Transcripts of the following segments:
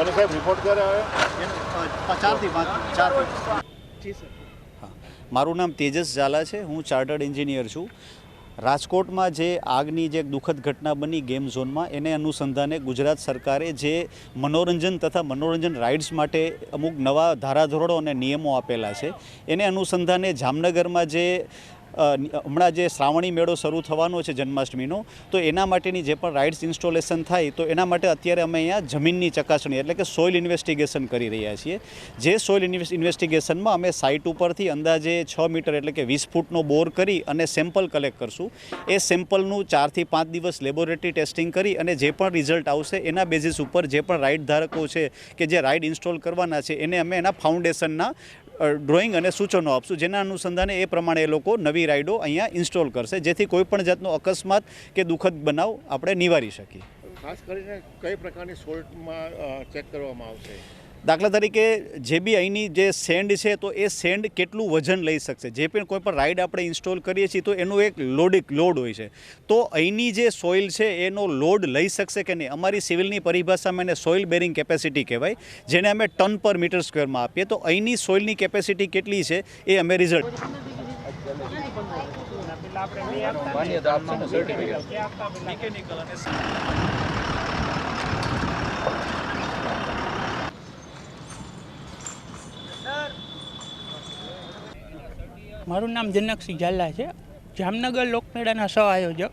અને સાહેબ રિપોર્ટ ક્યારે આવે? ચારથી પાંચ ચાર હા. મારું નામ તેજસ ઝાલા છે. હું ચાર્ટર્ડ એન્જિનિયર છું. રાજકોટમાં જે આગની જે દુઃખદ ઘટના બની ગેમ ઝોનમાં એને અનુસંધાને ગુજરાત સરકારે જે મનોરંજન તથા મનોરંજન રાઇડ્સ માટે અમુક નવા ધારાધોરણો અને નિયમો આપેલા છે એને અનુસંધાને જામનગરમાં જે હમણાં જે શ્રાવણી મેળો શરૂ થવાનો છે જન્માષ્ટમીનો, તો એના માટેની જે પણ રાઇડ્સ ઇન્સ્ટોલેશન થાય, તો એના માટે અત્યારે અમે અહીંયા જમીનની ચકાસણી એટલે કે સોઇલ ઇન્વેસ્ટિગેશન કરી રહ્યા છીએ. જે સોઇલ ઇન્વેસ્ટિગેશનમાં અમે સાઇટ ઉપરથી અંદાજે છ મીટર એટલે કે વીસ ફૂટનો બોર કરી અને સેમ્પલ કલેક્ટ કરશું. એ સેમ્પલનું ચારથી પાંચ દિવસ લેબોરેટરી ટેસ્ટિંગ કરી અને જે પણ રિઝલ્ટ આવશે એના બેઝિસ ઉપર જે પણ રાઇડ ધારકો છે કે જે રાઇડ ઇન્સ્ટોલ કરવાના છે, એને અમે એના ફાઉન્ડેશનના ડ્રોઈંગ અને સૂચનો આપશું. જેના અનુસંધાને એ પ્રમાણે એ લોકો નવી રાઇડો અહીંયા ઇન્સ્ટોલ કરશે. જેથી કોઈપણ જાતનો અકસ્માત કે દુઃખદ બનાવ આપણે નિવારી શકીએ. ખાસ કરીને કઈ પ્રકારની સોલ્ટમાં ચેક કરવામાં આવશે? દાખલા તરીકે જે બી અહીંની જે સેન્ડ છે, તો એ સેન્ડ કેટલું વજન લઈ શકશે? જે પણ કોઈ પણ રાઇડ આપણે ઇન્સ્ટોલ કરીએ છીએ, તો એનું એક લોડિક લોડ હોય છે. તો અહીંની જે સોઇલ છે, એનો લોડ લઈ શકશે કે નહીં? અમારી સિવિલની પરિભાષામાં એને સોઇલ બેરિંગ કેપેસિટી કહેવાય, જેને અમે ટન પર મીટર સ્ક્વેરમાં આપીએ. તો અહીંની સોઇલની કેપેસિટી કેટલી છે, એ અમે રિઝલ્ટ મારું નામ જનકસિંહ ઝાલા છે. જામનગર લોકમેળાના સહ આયોજક.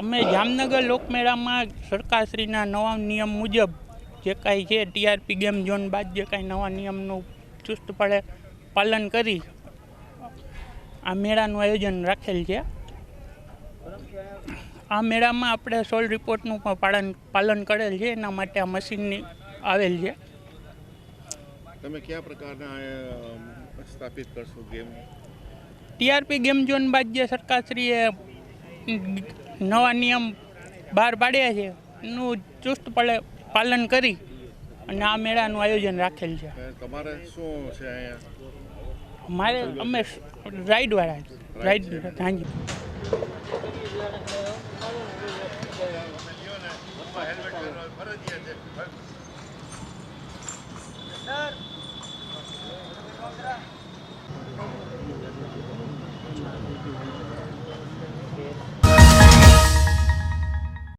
અમે જામનગર લોકમેળામાં સરકારશ્રીના નવા નિયમ મુજબ જે કાંઈ છે ટીઆરપી ગેમ ઝોન બાદ જે કાંઈ નવા નિયમનું ચુસ્તપણે પાલન કરી આ મેળાનું આયોજન રાખેલ છે. આ મેળામાં આપણે સોલ રિપોર્ટનું પણ પાલન પાલન કરેલ છે. એના માટે આ મશીનની આવેલ છે. તમે કયા પ્રકારના સ્થાપિત કરશો ગેમ? ટીઆરપી ગેમ ઝોન બાદ જે સરકારશ્રીએ નવા નિયમ બહાર પાડ્યા છે એનું ચુસ્તપણે પાલન કરી અને આ મેળાનું આયોજન રાખેલ છે. તમારે શું છે અહીંયા? મારે અમે રાઈડવાળા રાઈડ હાજી.